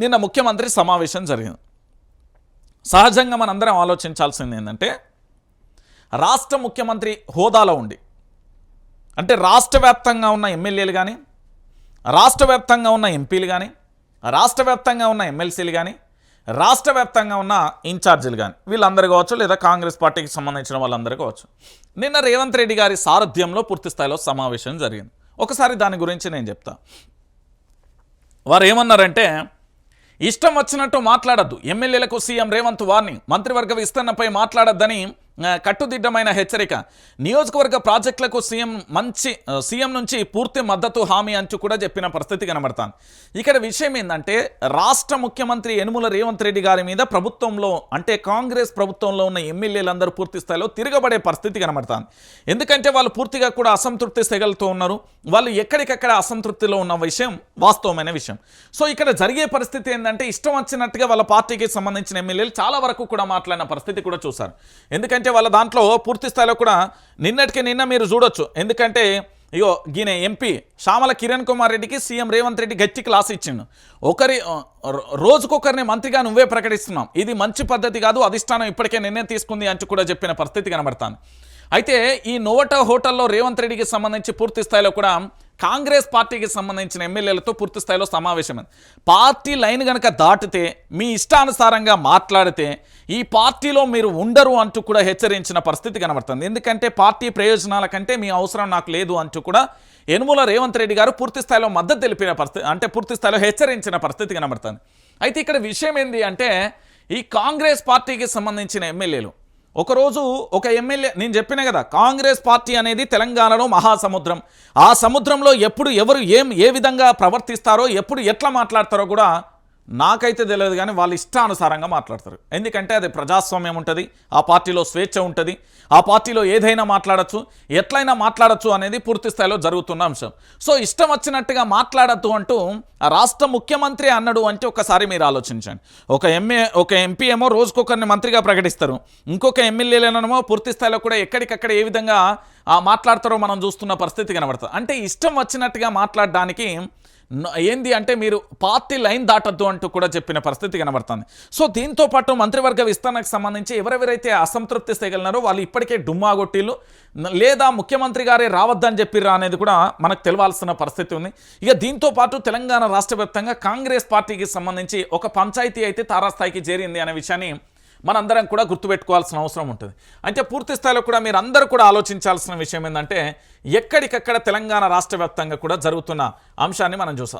నిన్న ముఖ్యమంత్రి సమావేశం జరిగింది. సహజంగా మనందరం ఆలోచించాల్సింది ఏంటంటే రాష్ట్ర ముఖ్యమంత్రి హోదాలో ఉండి అంటే రాష్ట్ర వ్యాప్తంగా ఉన్న ఎమ్మెల్యేలు కానీ రాష్ట్ర వ్యాప్తంగా ఉన్న ఎంపీలు కానీ రాష్ట్ర వ్యాప్తంగా ఉన్న ఎమ్మెల్సీలు కానీ రాష్ట్ర వ్యాప్తంగా ఉన్న ఇన్ఛార్జీలు కానీ వీళ్ళందరూ కావచ్చు లేదా కాంగ్రెస్ పార్టీకి సంబంధించిన వాళ్ళందరూ కావచ్చు. నిన్న రేవంత్ రెడ్డి గారి సారథ్యంలో పూర్తిస్థాయిలో సమావేశం జరిగింది. ఒకసారి దాని గురించి నేను చెప్తా. వారు ఏమన్నారంటే ఇష్టం వచ్చినట్టు మాట్లాడద్దు. ఎమ్మెల్యేలకు సీఎం రేవంత్ వార్నింగ్. మంత్రివర్గ విస్తరణపై మాట్లాడొద్దని కట్టుదిట్టమైన హెచ్చరిక. నియోజకవర్గ ప్రాజెక్టులకు సీఎం మంచి సీఎం నుంచి పూర్తి మద్దతు హామీ అంచు కూడా చెప్పిన పరిస్థితి కనబడతాను ఇక్కడ విషయం ఏంటంటే రాష్ట్ర ముఖ్యమంత్రి యనుమల రేవంత్ రెడ్డి గారి మీద ప్రభుత్వంలో అంటే కాంగ్రెస్ ప్రభుత్వంలో ఉన్న ఎమ్మెల్యేలందరూ పూర్తి స్థాయిలో తిరగబడే పరిస్థితి కనబడతాను ఎందుకంటే వాళ్ళు పూర్తిగా కూడా అసంతృప్తి సెగలుతూ ఉన్నారు. వాళ్ళు ఎక్కడికక్కడ అసంతృప్తిలో ఉన్న విషయం వాస్తవమైన విషయం. సో ఇక్కడ జరిగే పరిస్థితి ఏంటంటే ఇష్టం వచ్చినట్టుగా వాళ్ళ పార్టీకి సంబంధించిన ఎమ్మెల్యేలు చాలా వరకు కూడా మాట్లాడిన పరిస్థితి కూడా చూశారు. ఎందుకంటే వాళ్ళ దాంట్లో పూర్తి స్థాయిలో కూడా నిన్నటికి నిన్న మీరు చూడొచ్చు. ఎందుకంటే ఇగో గీనే ఎంపీ శ్యామల కిరణ్ కుమార్ రెడ్డికి సీఎం రేవంత్ రెడ్డి గట్టి క్లాస్ ఇచ్చిండు. ఒకరి రోజుకొకరిని మంత్రిగా నువ్వే ప్రకటిస్తున్నాం ఇది మంచి పద్ధతి కాదు అధిష్టానం ఇప్పటికే నిర్ణయం తీసుకుంది అంటూ కూడా చెప్పిన పరిస్థితి కనబడతాను అయితే ఈ నోవటా హోటల్లో రేవంత్ రెడ్డికి సంబంధించి పూర్తి స్థాయిలో కూడా కాంగ్రెస్ పార్టీకి సంబంధించిన ఎమ్మెల్యేలతో పూర్తి స్థాయిలో సమావేశమైంది. పార్టీ లైన్ కనుక దాటితే మీ ఇష్టానుసారంగా మాట్లాడితే ఈ పార్టీలో మీరు ఉండరు అంటూ కూడా హెచ్చరించిన పరిస్థితి కనబడుతుంది. ఎందుకంటే పార్టీ ప్రయోజనాల కంటే మీ అవసరం నాకు లేదు అంటూ కూడా యనుమల రేవంత్ రెడ్డి గారు పూర్తి స్థాయిలో మద్దతు తెలిపిన పరిస్థితి అంటే పూర్తి స్థాయిలో హెచ్చరించిన పరిస్థితి కనబడుతుంది. అయితే ఇక్కడ విషయం ఏంటి అంటే ఈ కాంగ్రెస్ పార్టీకి సంబంధించిన ఎమ్మెల్యేలు ఒకరోజు ఒక ఎమ్మెల్యే నేను చెప్పిన కదా కాంగ్రెస్ పార్టీ అనేది తెలంగాణలో మహాసముద్రం. ఆ సముద్రంలో ఎప్పుడు ఎవరు ఏం ఏ విధంగా ప్రవర్తిస్తారో ఎప్పుడు ఎట్లా మాట్లాడతారో కూడా నాకైతే తెలియదు కానీ వాళ్ళ ఇష్టానుసారంగా మాట్లాడతారు. ఎందుకంటే అది ప్రజాస్వామ్యం ఉంటుంది ఆ పార్టీలో స్వేచ్ఛ ఉంటుంది ఆ పార్టీలో ఏదైనా మాట్లాడచ్చు ఎట్లయినా మాట్లాడచ్చు అనేది పూర్తి స్థాయిలో జరుగుతున్న అంశం. సో ఇష్టం వచ్చినట్టుగా మాట్లాడద్దు అంటూ రాష్ట్ర ముఖ్యమంత్రి అన్నాడు అంటే ఒకసారి మీరు ఆలోచించండి. ఒక ఎంఏ ఒక ఎంపీ ఏమో రోజుకొకరిని మంత్రిగా ప్రకటిస్తారు. ఇంకొక ఎమ్మెల్యేలనేమో పూర్తి స్థాయిలో కూడా ఎక్కడికక్కడ ఏ విధంగా మాట్లాడతారో మనం చూస్తున్న పరిస్థితి కనబడుతుంది. అంటే ఇష్టం వచ్చినట్టుగా మాట్లాడడానికి ఏంది అంటే మీరు పార్టీ లైన్ దాటద్దు అంటూ కూడా చెప్పిన పరిస్థితి కనబడుతుంది. సో దీంతో పాటు మంత్రివర్గ విస్తరణకు సంబంధించి ఎవరెవరైతే అసంతృప్తి చేయగలిగినారో వాళ్ళు ఇప్పటికే డుమ్మా కొట్టిళ్ళు లేదా ముఖ్యమంత్రి గారే రావద్దని చెప్పిర్రా అనేది కూడా మనకు తెలవాల్సిన పరిస్థితి ఉంది. ఇక దీంతో పాటు తెలంగాణ రాష్ట్ర వ్యాప్తంగా కాంగ్రెస్ పార్టీకి సంబంధించి ఒక పంచాయతీ అయితే తారాస్థాయికి చేరింది అనే విషయాన్ని మనందరం కూడా గుర్తుపెట్టుకోవాల్సిన అవసరం ఉంటుంది. అంటే పూర్తి స్థాయిలో కూడా మీరు అందరూ కూడా ఆలోచించాల్సిన విషయం ఏంటంటే ఎక్కడికక్కడ తెలంగాణ రాష్ట్ర వ్యాప్తంగా కూడా జరుగుతున్న అంశాన్ని మనం చూసాం.